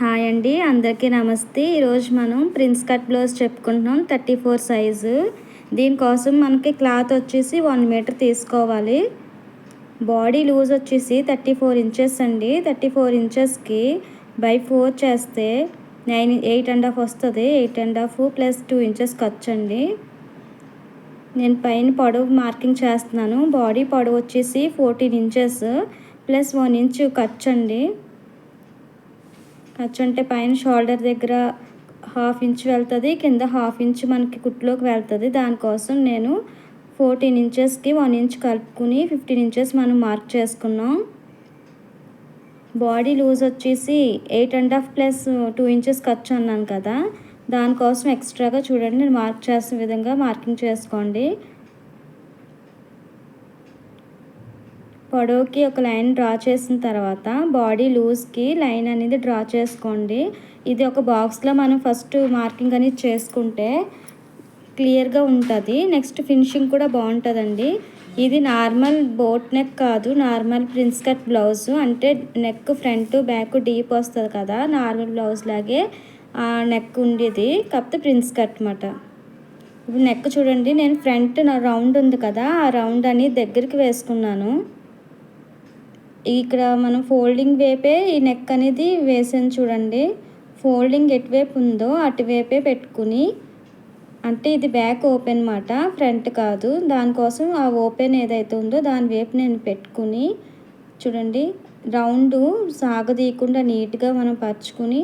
Hi అండి అందరికీ నమస్తే. ఈరోజు మనం ప్రిన్స్ కట్ బ్లౌజ్ చెప్పుకుంటున్నాం థర్టీ ఫోర్ సైజు. దీనికోసం మనకి క్లాత్ వచ్చేసి వన్ మీటర్ తీసుకోవాలి. బాడీ లూజ్ వచ్చేసి థర్టీ ఫోర్ ఇంచెస్ అండి. థర్టీ ఫోర్ ఇంచెస్కి బై ఫోర్ చేస్తే నైన్ ఎయిట్ అండ్ హాఫ్ వస్తుంది. Eight and half plus two inches ఖర్చు అండి. నేను పైన పొడవు మార్కింగ్ చేస్తున్నాను. బాడీ పొడవు వచ్చేసి fourteen inches plus one inch ఖర్చు అండి. నచ్చంటే పైన షోల్డర్ దగ్గర హాఫ్ ఇంచ్ వెళ్తుంది కింద హాఫ్ ఇంచ్ మనకి కుట్లోకి వెళ్తుంది. దానికోసం నేను ఫోర్టీన్ ఇంచెస్కి వన్ ఇంచ్ కలుపుకుని ఫిఫ్టీన్ ఇంచెస్ మనం మార్క్ చేసుకున్నాం. బాడీ లూజ్ వచ్చేసి eight and half plus two inches ఖర్చు అన్నాను కదా. దానికోసం ఎక్స్ట్రాగా చూడండి నేను మార్క్ చేసిన విధంగా మార్కింగ్ చేసుకోండి. పొడవుకి ఒక లైన్ డ్రా చేసిన తర్వాత బాడీ లూజ్కి లైన్ అనేది డ్రా చేసుకోండి. ఇది ఒక బాక్స్లో మనం ఫస్ట్ మార్కింగ్ అనేది చేసుకుంటే క్లియర్గా ఉంటుంది. నెక్స్ట్ ఫినిషింగ్ కూడా బాగుంటుందండి. ఇది నార్మల్ బోట్ నెక్ కాదు నార్మల్ ప్రిన్స్ కట్ బ్లౌజ్. అంటే నెక్ ఫ్రంట్ బ్యాక్ డీప్ వస్తుంది కదా నార్మల్ బ్లౌజ్ లాగే నెక్ ఉండేది. కాకపోతే ప్రిన్స్ కట్ అనమాట ఇప్పుడు నెక్ చూడండి నేను ఫ్రంట్ నా రౌండ్ ఉంది కదా ఆ రౌండ్ అని దగ్గరికి వేసుకున్నాను. ఇక్కడ మనం ఫోల్డింగ్ వేపే ఈ నెక్ అనేది వేసాను చూడండి. ఫోల్డింగ్ ఎటువైపు ఉందో అటువైపే పెట్టుకుని అంటే ఇది బ్యాక్ ఓపెన్ మాట ఫ్రంట్ కాదు. దానికోసం ఆ ఓపెన్ ఏదైతే ఉందో దాని వైపు నేను పెట్టుకుని చూడండి రౌండ్ సాగదీయకుండా నీట్గా మనం పరుచుకుని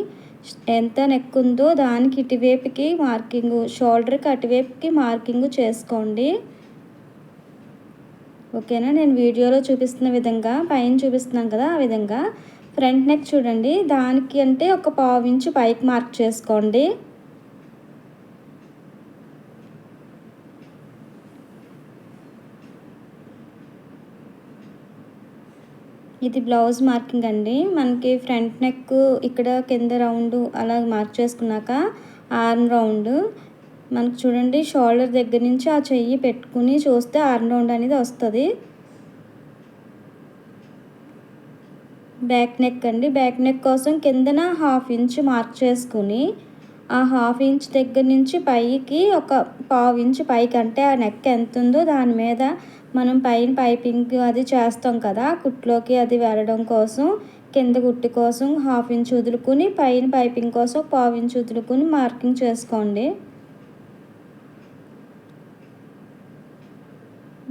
ఎంత నెక్ ఉందో దానికి ఇటువైపుకి మార్కింగు షోల్డర్కి అటువైపుకి మార్కింగు చేసుకోండి. ఓకేనా? నేను వీడియోలో చూపిస్తున్న విధంగా పైన చూపిస్తున్నాను కదా ఆ విధంగా. ఫ్రంట్ నెక్ చూడండి. దానికి అంటే ఒక పావు ఇంచు పైకి మార్క్ చేసుకోండి. ఇది బ్లౌజ్ మార్కింగ్ అండి. మనకి ఫ్రంట్ నెక్ ఇక్కడ కింద రౌండ్ అలా మార్క్ చేసుకున్నాక ఆర్మ్ రౌండ్. మనకు చూడండి షోల్డర్ దగ్గర నుంచి ఆ చెయ్యి పెట్టుకుని చూస్తే ఆర్మ్ రౌండ్ అనేది వస్తుంది. బ్యాక్ నెక్ అండి. బ్యాక్ నెక్ కోసం కిందన హాఫ్ ఇంచ్ మార్క్ చేసుకుని ఆ హాఫ్ ఇంచ్ దగ్గర నుంచి పైకి ఒక పావు ఇంచ్ పైకి అంటే ఆ నెక్ ఎంత ఉందో దాని మీద మనం పైన పైపింగ్ అది చేస్తాం కదా కుట్లోకి అది వెళ్ళడం కోసం కింద కుట్టు కోసం హాఫ్ ఇంచ్ వదులుకుని పైన పైపింగ్ కోసం పావు ఇంచ్ వదులుకుని మార్కింగ్ చేసుకోండి.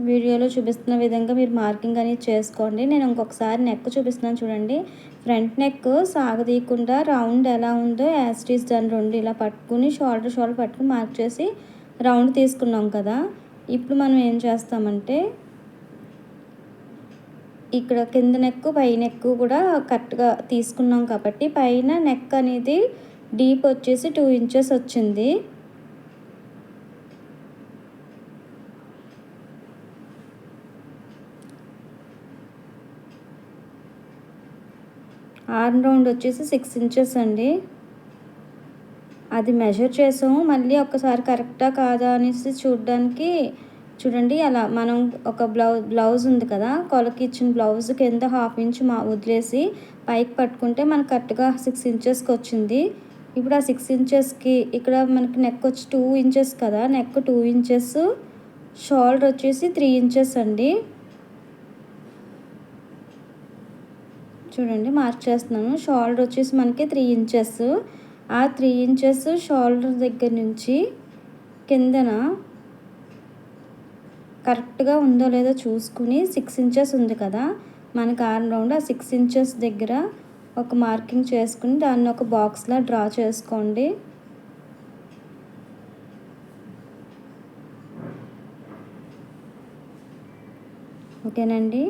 వీడియోలో చూపిస్తున్న విధంగా మీరు మార్కింగ్ అనేది చేసుకోండి. నేను ఇంకొకసారి నెక్ చూపిస్తున్నాను చూడండి. ఫ్రంట్ నెక్ సాగదీయకుండా రౌండ్ ఎలా ఉందో యాస్టీస్ దాని రెండు ఇలా పట్టుకుని షోల్డర్ షోల్డర్ పట్టుకుని మార్క్ చేసి రౌండ్ తీసుకున్నాం కదా. ఇప్పుడు మనం ఏం చేస్తామంటే ఇక్కడ కింద నెక్ పై నెక్ కూడా కరెక్ట్గా తీసుకున్నాం కాబట్టి పైన నెక్ అనేది డీప్ వచ్చేసి టూ ఇంచెస్ వచ్చింది. ఆర్మ్ రౌండ్ వచ్చేసి సిక్స్ ఇంచెస్ అండి. అది మెజర్ చేసాము. మళ్ళీ ఒక్కసారి కరెక్టా కాదా అనేసి చూడడానికి చూడండి అలా మనం ఒక బ్లౌజ్ బ్లౌజ్ ఉంది కదా కొలకి ఇచ్చిన బ్లౌజ్ కింద హాఫ్ ఇంచ్ మా వదిలేసి పైకి పట్టుకుంటే మనకు కరెక్ట్గా సిక్స్ ఇంచెస్కి వచ్చింది. ఇప్పుడు ఆ సిక్స్ ఇంచెస్కి ఇక్కడ మనకి నెక్ వచ్చి టూ ఇంచెస్ కదా నెక్ టూ ఇంచెస్ షోల్డర్ వచ్చేసి త్రీ ఇంచెస్ అండి. చూడండి మార్క్ చేస్తున్నాను. షోల్డర్ వచ్చేసి మనకి త్రీ ఇంచెస్ ఆ త్రీ ఇంచెస్ షోల్డర్ దగ్గర నుంచి కిందన కరెక్ట్గా ఉందో లేదో చూసుకుని సిక్స్ ఇంచెస్ ఉంది కదా మనకి ఆర్మ్ రౌండ్ ఆ సిక్స్ ఇంచెస్ దగ్గర ఒక మార్కింగ్ చేసుకుని దాన్ని ఒక బాక్స్లా డ్రా చేసుకోండి. ఓకేనండి?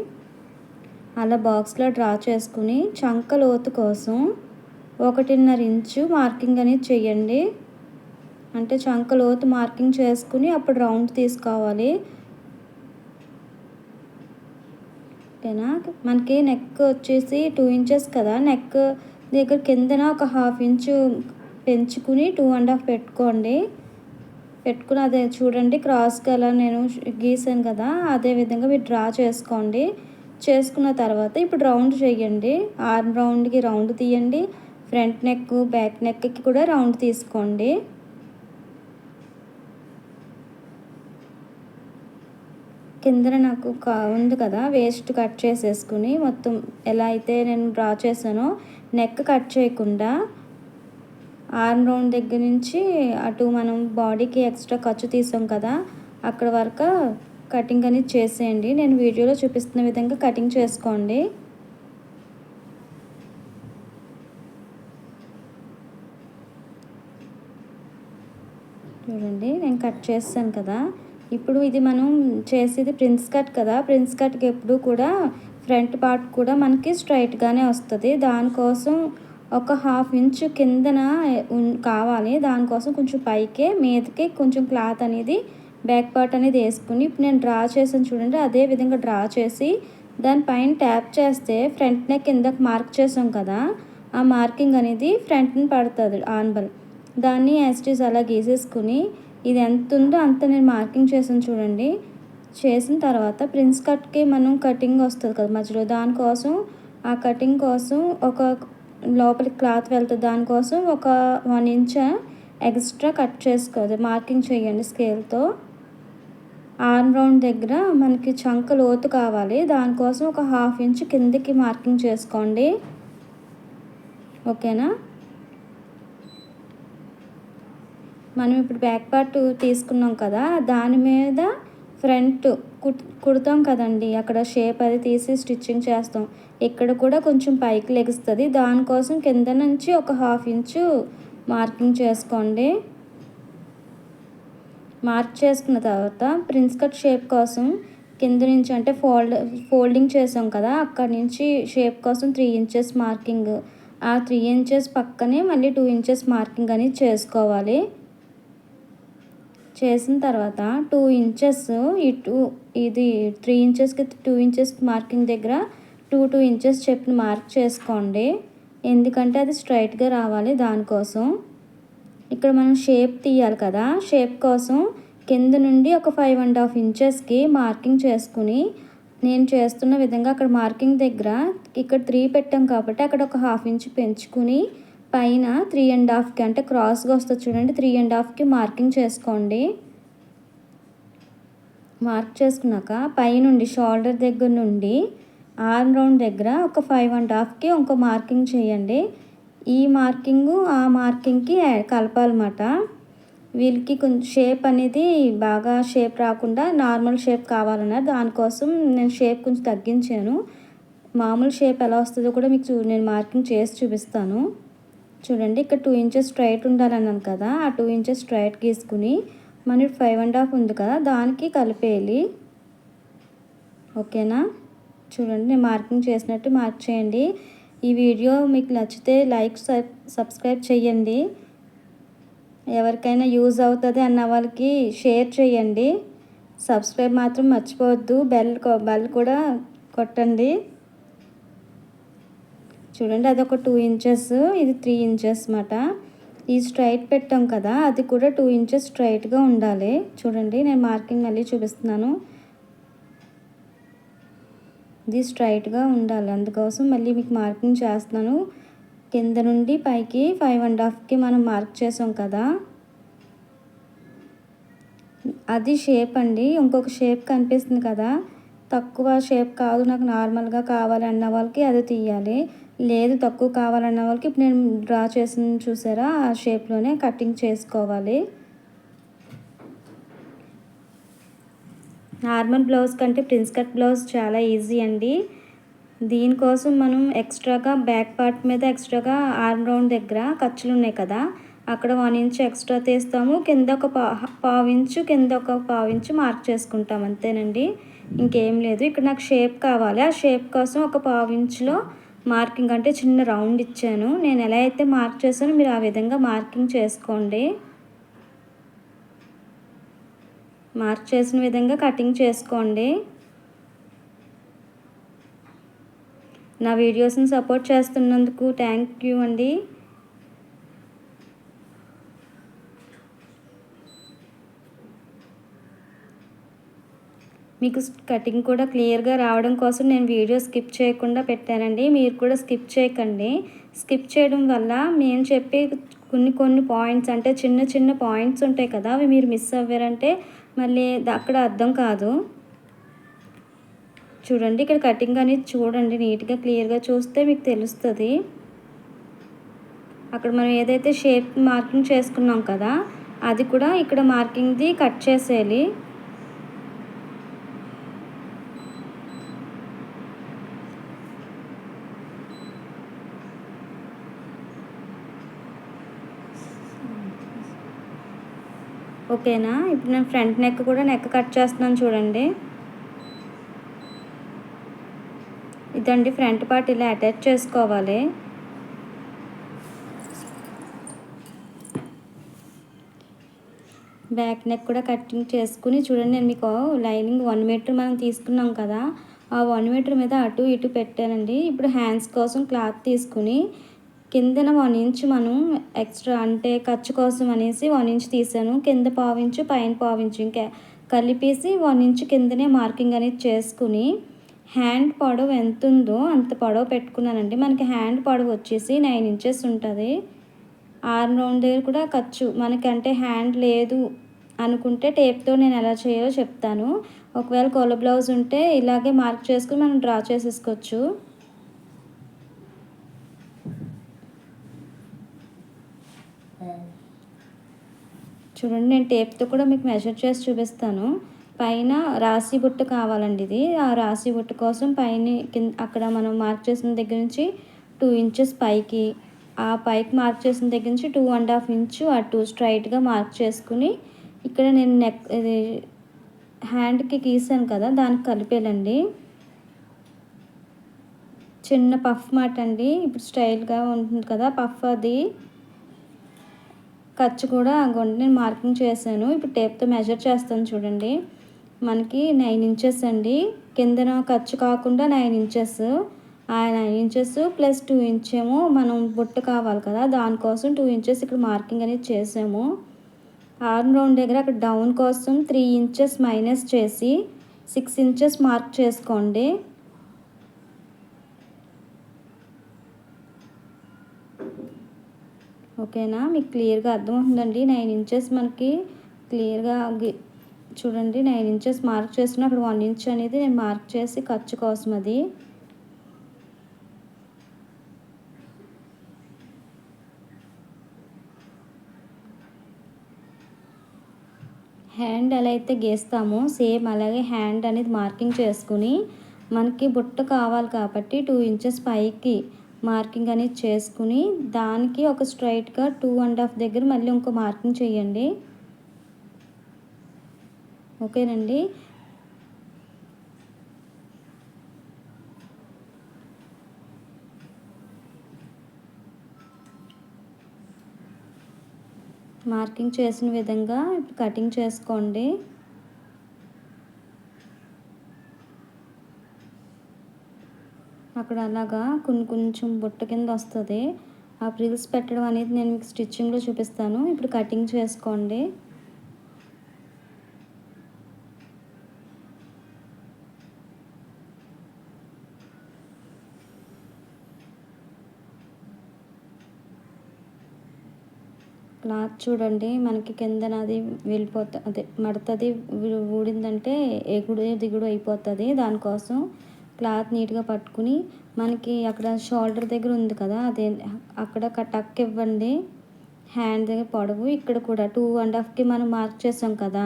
అలా బాక్స్లో డ్రా చేసుకుని చంక లోతు కోసం ఒకటిన్నర ఇంచు మార్కింగ్ అనేది చేయండి. అంటే చంక లోతు మార్కింగ్ చేసుకుని అప్పుడు రౌండ్ తీసుకోవాలి. ఓకేనా? మనకి నెక్ వచ్చేసి టూ ఇంచెస్ కదా? నెక్ దగ్గర కిందన ఒక హాఫ్ ఇంచు పెంచుకుని టూ అండ్ హాఫ్ పెట్టుకోండి. పెట్టుకుని అదే చూడండి క్రాస్గా అలా నేను గీసాను కదా అదే విధంగా మీరు డ్రా చేసుకోండి. చేసుకున్న తర్వాత ఇప్పుడు రౌండ్ చేయండి. ఆర్మ్ రౌండ్కి రౌండ్ తీయండి. ఫ్రంట్ నెక్ బ్యాక్ నెక్కి కూడా రౌండ్ తీసుకోండి. కిందన నాకు ఉంది కదా వేస్ట్ కట్ చేసేసుకుని మొత్తం ఎలా అయితే నేను డ్రా చేశానో నెక్ కట్ చేయకుండా ఆర్మ్ రౌండ్ దగ్గర నుంచి అటు మనం బాడీకి ఎక్స్ట్రా ఖర్చు తీసాం కదా అక్కడ వరకు కటింగ్ అనేది చేసేయండి. నేను వీడియోలో చూపిస్తున్న విధంగా కటింగ్ చేసుకోండి. చూడండి నేను కట్ చేస్తాను కదా. ఇప్పుడు ఇది మనం చేసేది ప్రిన్స్ కట్ కదా. ప్రిన్స్ కట్కి ఎప్పుడు కూడా ఫ్రంట్ పార్ట్ కూడా మనకి స్ట్రైట్గానే వస్తుంది. దానికోసం ఒక హాఫ్ ఇంచ్ కిందన కావాలి. దానికోసం కొంచెం పైకే మీదకి కొంచెం క్లాత్ అనేది బ్యాక్ పార్ట్ అనేది వేసుకుని ఇప్పుడు నేను డ్రా చేసాను చూడండి అదే విధంగా డ్రా చేసి దానిపైన ట్యాప్ చేస్తే ఫ్రంట్ నెక్ ఇందాక మార్క్ చేసాం కదా ఆ మార్కింగ్ అనేది ఫ్రంట్ని పడుతుంది ఆన్బల్ దాన్ని యాస్టీస్ అలా గీసేసుకుని ఇది ఎంత ఉందో అంత నేను మార్కింగ్ చేసాను చూడండి. చేసిన తర్వాత ప్రిన్స్ కట్కి మనం కటింగ్ వస్తుంది కదా మధ్యలో దానికోసం ఆ కటింగ్ కోసం ఒక లోపలికి క్లాత్ వెళ్తుంది దానికోసం ఒక వన్ ఇంచ్ ఎక్స్ట్రా కట్ చేసుకోవాలి మార్కింగ్ చేయండి స్కేల్తో. ఆర్మ్ రౌండ్ దగ్గర మనకి చంక లోతు కావాలి. దానికోసం ఒక హాఫ్ ఇంచ్ కిందికి మార్కింగ్ చేసుకోండి. ఓకేనా? మనం ఇప్పుడు బ్యాక్ పార్ట్ తీసుకున్నాం కదా దాని మీద ఫ్రంట్ కుడతాం కదండి. అక్కడ షేప్ అది తీసి స్టిచ్చింగ్ చేస్తాం. ఇక్కడ కూడా కొంచెం పైకి లెగుస్తుంది. దానికోసం కింద నుంచి ఒక హాఫ్ ఇంచు మార్కింగ్ చేసుకోండి. మార్క్ చేసుకున్న తర్వాత ప్రిన్స్ కట్ షేప్ కోసం కింద నుంచి అంటే ఫోల్డ్ ఫోల్డింగ్ చేసాం కదా అక్కడ నుంచి షేప్ కోసం త్రీ ఇంచెస్ మార్కింగ్ ఆ త్రీ ఇంచెస్ పక్కనే మళ్ళీ టూ ఇంచెస్ మార్కింగ్ అనేది చేసుకోవాలి. చేసిన తర్వాత టూ ఇంచెస్ ఇటు ఇది త్రీ ఇంచెస్కి టూ ఇంచెస్ మార్కింగ్ దగ్గర టూ టూ ఇంచెస్ చెప్పిన మార్క్ చేసుకోండి. ఎందుకంటే అది స్ట్రైట్గా రావాలి దానికోసం. ఇక్కడ మనం షేప్ తీయాలి కదా. షేప్ కోసం కింద నుండి ఒక ఫైవ్ అండ్ హాఫ్ ఇంచెస్కి మార్కింగ్ చేసుకుని నేను చేస్తున్న విధంగా అక్కడ మార్కింగ్ దగ్గర ఇక్కడ త్రీ పెట్టాం కాబట్టి అక్కడ ఒక హాఫ్ ఇంచ్ పెంచుకుని పైన త్రీ అండ్ హాఫ్కి అంటే క్రాస్గా వస్తుంది చూడండి. త్రీ అండ్ హాఫ్కి మార్కింగ్ చేసుకోండి. మార్క్ చేసుకున్నాక పైనుండి షోల్డర్ దగ్గర నుండి ఆర్మ్ రౌండ్ దగ్గర ఒక ఫైవ్ అండ్ హాఫ్కి ఇంకో మార్కింగ్ చేయండి. ఈ మార్కింగ్ ఆ మార్కింగ్కి కలపాలన్నమాట. వీళ్ళకి కొంచెం షేప్ అనేది బాగా షేప్ రాకుండా నార్మల్ షేప్ కావాలన్నారు. దానికోసం నేను షేప్ కొంచెం తగ్గించాను. మామూలు షేప్ ఎలా వస్తుందో కూడా మీకు చూ నేను మార్కింగ్ చేసి చూపిస్తాను. చూడండి ఇక్కడ టూ ఇంచెస్ స్ట్రైట్ ఉండాలన్నాను కదా ఆ టూ ఇంచెస్ స్ట్రైట్ గీసుకుని మన ఫైవ్ అండ్ హాఫ్ ఉంది కదా దానికి కలిపేయాలి. ఓకేనా? చూడండి నేను మార్కింగ్ చేసినట్టు మార్క్ చేయండి. ఈ వీడియో మీకు నచ్చితే లైక్ సబ్స్క్రైబ్ చేయండి. ఎవరికైనా యూజ్ అవుతుంది అన్న వాళ్ళకి షేర్ చేయండి. సబ్స్క్రైబ్ మాత్రం మర్చిపోవద్దు. బెల్ బెల్ కూడా కొట్టండి. చూడండి అది ఒక టూ ఇంచెస్ ఇది త్రీ ఇంచెస్ అన్నమాట ఈ స్ట్రైట్ పెట్టాం కదా అది కూడా టూ ఇంచెస్ స్ట్రైట్గా ఉండాలి. చూడండి నేను మార్కింగ్ మళ్ళీ చూపిస్తున్నాను. ఇది స్ట్రైట్గా ఉండాలి. అందుకోసం మళ్ళీ మీకు మార్కింగ్ చేస్తున్నాను. కింద నుండి పైకి ఫైవ్ అండ్ హాఫ్కి మనం మార్క్ చేసాం కదా. అది షేప్ అండి. ఇంకొక షేప్ కనిపిస్తుంది కదా. తక్కువ షేప్ కాదు నాకు నార్మల్గా కావాలన్న వాళ్ళకి అది తీయాలి. లేదు తక్కువ కావాలన్న వాళ్ళకి ఇప్పుడు నేను డ్రా చేసిన చూసారా? ఆ షేప్లోనే కటింగ్ చేసుకోవాలి. నార్మల్ బ్లౌజ్ కంటే ప్రిన్స్ కట్ బ్లౌజ్ చాలా ఈజీ అండి. దీనికోసం మనం ఎక్స్ట్రాగా బ్యాక్ పార్ట్ మీద ఎక్స్ట్రాగా ఆర్మ్ రౌండ్ దగ్గర ఖర్చులు ఉన్నాయి కదా అక్కడ వన్ ఇంచ్ ఎక్స్ట్రా తీస్తాము. కింద ఒక పా పావు ఇంచు కింద ఒక పావు ఇంచు మార్క్ చేసుకుంటాం అంతేనండి. ఇంకేం లేదు. ఇక్కడ నాకు షేప్ కావాలి. ఆ షేప్ కోసం ఒక పావు ఇంచులో మార్కింగ్ అంటే చిన్న రౌండ్ ఇచ్చాను. నేను ఎలా అయితే మార్క్ చేశానో మీరు ఆ విధంగా మార్కింగ్ చేసుకోండి. మార్క్ చేసిన విధంగా కటింగ్ చేసుకోండి. నా వీడియోస్ని సపోర్ట్ చేస్తున్నందుకు థ్యాంక్ యూ అండి. మీకు కటింగ్ కూడా క్లియర్గా రావడం కోసం నేను వీడియో స్కిప్ చేయకుండా పెట్టానండి. మీరు కూడా స్కిప్ చేయకండి. స్కిప్ చేయడం వల్ల మేము చెప్పే కొన్ని కొన్ని పాయింట్స్ అంటే చిన్న చిన్న పాయింట్స్ ఉంటాయి కదా అవి మీరు మిస్ అవ్వారంటే మళ్ళీ అక్కడ అర్థం కాదు. చూడండి ఇక్కడ కటింగ్ అనేది చూడండి నీట్గా క్లియర్గా చూస్తే మీకు తెలుస్తుంది. అక్కడ మనం ఏదైతే షేప్ మార్కింగ్ చేసుకున్నాం కదా అది కూడా ఇక్కడ మార్కింగ్ది కట్ చేసేయాలి. ఓకేనా? ఇప్పుడు నేను ఫ్రంట్ నెక్ కూడా నెక్ కట్ చేస్తున్నాను చూడండి. ఇదండి ఫ్రంట్ పార్ట్ ఇలా అటాచ్ చేసుకోవాలి. బ్యాక్ నెక్ కూడా కటింగ్ చేసుకుని చూడండి నేను మీకు లైనింగ్ వన్ మీటర్ మనం తీసుకున్నాం కదా ఆ వన్ మీటర్ మీద అటు ఇటు పెట్టానండి. ఇప్పుడు హ్యాండ్స్ కోసం క్లాత్ తీసుకుని కిందన వన్ ఇంచ్ మనం ఎక్స్ట్రా అంటే ఖర్చు కోసం అనేసి వన్ ఇంచ్ తీసాను కింద పావించు పైన పావించు ఇంకా. కలిపేసి వన్ ఇంచ్ కిందనే మార్కింగ్ అనేది చేసుకుని హ్యాండ్ పొడవు ఎంత ఉందో అంత పొడవు పెట్టుకున్నానండి. మనకి హ్యాండ్ పొడవు వచ్చేసి నైన్ ఇంచెస్ ఉంటుంది. ఆర్మ్ రౌండ్ దగ్గర కూడా ఖర్చు. మనకి అంటే హ్యాండ్ లేదు అనుకుంటే టేప్తో నేను ఎలా చేయాలో చెప్తాను. ఒకవేళ కొల బ్లౌజ్ ఉంటే ఇలాగే మార్క్ చేసుకుని మనం డ్రా చేసేసుకోవచ్చు. చూడండి నేను టేప్తో కూడా మీకు మెజర్ చేసి చూపిస్తాను. పైన రాసి బుట్ట కావాలండి ఇది. ఆ రాసి బుట్ట కోసం పైన కింద అక్కడ మనం మార్క్ చేసిన దగ్గర నుంచి టూ ఇంచెస్ పైకి ఆ పైకి మార్క్ చేసిన దగ్గర నుంచి టూ అండ్ హాఫ్ ఇంచు అటు స్ట్రైట్గా మార్క్ చేసుకుని ఇక్కడ నేను నెక్ ఇది హ్యాండ్కి గీసాను కదా దానికి కలిపేయాలండి. చిన్న పఫ్ మాట అండి. ఇప్పుడు స్టైల్గా ఉంటుంది కదా పఫ్ అది. ఖర్చు కూడా గుండె నేను మార్కింగ్ చేశాను. ఇప్పుడు టేప్తో మెజర్ చేస్తాను చూడండి. మనకి నైన్ ఇంచెస్ అండి. కిందన ఖర్చు కాకుండా నైన్ ఇంచెస్. ఆ nine inches plus two inch ఏమో మనం బుట్ట కావాలి కదా. దానికోసం టూ ఇంచెస్ ఇక్కడ మార్కింగ్ అనేది చేసాము ఆర్మ్ రౌండ్ దగ్గర అక్కడ డౌన్ కోసం త్రీ ఇంచెస్ మైనస్ చేసి సిక్స్ ఇంచెస్ మార్క్ చేసుకోండి. ఓకేనా? మీకు క్లియర్గా అర్థమవుతుందండి. నైన్ ఇంచెస్ మనకి క్లియర్గా చూడండి. నైన్ ఇంచెస్ మార్క్ చేస్తున్నా. అక్కడ వన్ ఇంచ్ అనేది నేను మార్క్ చేసి ఖర్చు కోసం అది. హ్యాండ్ ఎలా అయితే గీస్తామో సేమ్ అలాగే హ్యాండ్ అనేది మార్కింగ్ చేసుకుని మనకి బుట్ట కావాలి కాబట్టి టూ ఇంచెస్ పైకి మార్కింగ్ అనేది చేసుకుని దానికి ఒక స్ట్రైట్గా టూ అండ్ హాఫ్ దగ్గర మళ్ళీ ఇంకో మార్కింగ్ చేయండి. ఓకేనండి? మార్కింగ్ చేసిన విధంగా ఇప్పుడు కటింగ్ చేసుకోండి. అక్కడ అలాగా కొన్ని కొంచెం బుట్ట కింద వస్తుంది. ఆ ప్రిల్స్ పెట్టడం అనేది నేను మీకు స్టిచ్చింగ్లో చూపిస్తాను. ఇప్పుడు కటింగ్ చేసుకోండి. క్లాత్ చూడండి మనకి కిందన అది వెళ్ళిపోతుంది అదే మడతది ఊడిందంటే ఎగుడు దిగుడు అయిపోతుంది. దానికోసం క్లాత్ నీట్గా పట్టుకుని మనకి అక్కడ షోల్డర్ దగ్గర ఉంది కదా అదే అక్కడ టక్ ఇవ్వండి. హ్యాండ్ దగ్గర పొడవు ఇక్కడ కూడా టూ అండ్ హాఫ్కి మనం మార్క్ చేసాం కదా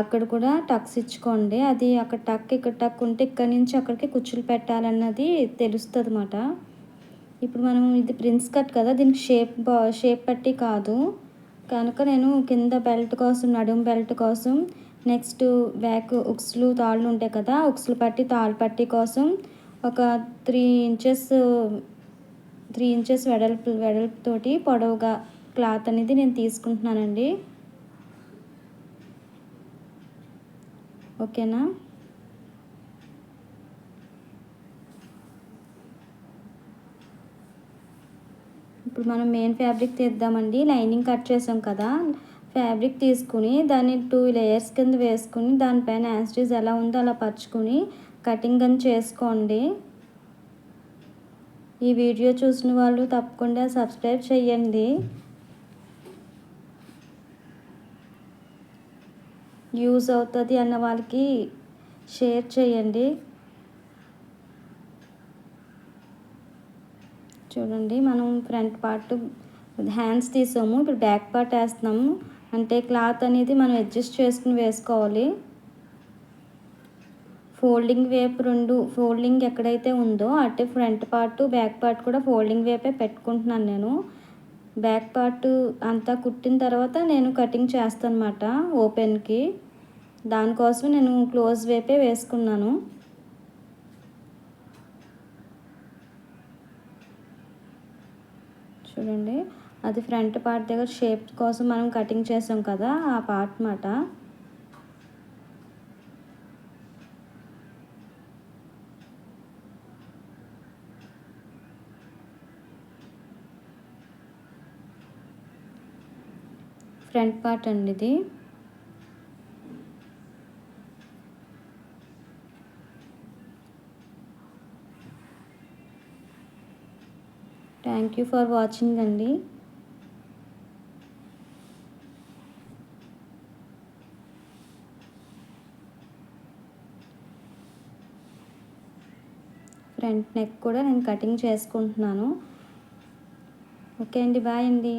అక్కడ కూడా టక్స్ ఇచ్చుకోండి. అది అక్కడ టక్ ఇక్కడ టక్ ఉంటే ఇక్కడ నుంచి అక్కడికి కుచ్చులు పెట్టాలన్నది తెలుస్తుంది అన్నమాట ఇప్పుడు మనం ఇది ప్రిన్స్ కట్ కదా దీనికి షేప్ షేప్ పట్టి కాదు. కనుక నేను కింద బెల్ట్ కోసం నడుము బెల్ట్ కోసం నెక్స్ట్ బ్యాక్ ఉక్స్లు తాళ్ళు ఉంటాయి కదా ఉక్స్లు పట్టి తాళ్ళు పట్టి కోసం ఒక త్రీ ఇంచెస్ త్రీ ఇంచెస్ వెడల్పు వెడల్పుతోటి పొడవుగా క్లాత్ అనేది నేను తీసుకుంటున్నానండి. ఓకేనా? ఇప్పుడు మనం మెయిన్ ఫ్యాబ్రిక్ తీద్దామండి. లైనింగ్ కట్ చేసాం కదా. ఫ్యాబ్రిక్ తీసుకుని దాన్ని టూ లేయర్స్ కింద వేసుకుని దానిపైన యాస్టీస్ ఎలా ఉందో అలా పరుచుకుని కటింగ్ అని చేసుకోండి. ఈ వీడియో చూసిన వాళ్ళు తప్పకుండా సబ్స్క్రైబ్ చేయండి. యూజ్ అవుతుంది అన్న వాళ్ళకి షేర్ చేయండి. చూడండి మనం ఫ్రంట్ పార్ట్ హ్యాండ్స్ తీసాము. ఇప్పుడు బ్యాక్ పార్ట్ వేస్తున్నాము. అంటే క్లాత్ అనేది మనం అడ్జస్ట్ చేసుకుని వేసుకోవాలి. ఫోల్డింగ్ వేపు రెండు ఫోల్డింగ్ ఎక్కడైతే ఉందో అంటే ఫ్రంట్ పార్ట్ బ్యాక్ పార్ట్ కూడా ఫోల్డింగ్ వేపే పెట్టుకుంటున్నాను నేను. బ్యాక్ పార్ట్ అంతా కుట్టిన తర్వాత నేను కటింగ్ చేస్తాను అనమాట ఓపెన్కి. దానికోసం నేను క్లోజ్ వేపే వేసుకున్నాను. చూడండి. అది ఫ్రంట్ పార్ట్ దగ్గర షేప్ కోసం మనం కటింగ్ చేసాం కదా ఆ పార్ట్ మాట. ఫ్రంట్ పార్ట్ అండి ఇది. థ్యాంక్ యూ ఫర్ వాచింగ్ అండి. ఫ్రంట్ నెక్ కూడా నేను కటింగ్ చేసుకుంటున్నాను. ఓకే అండి బాయ్ అండి.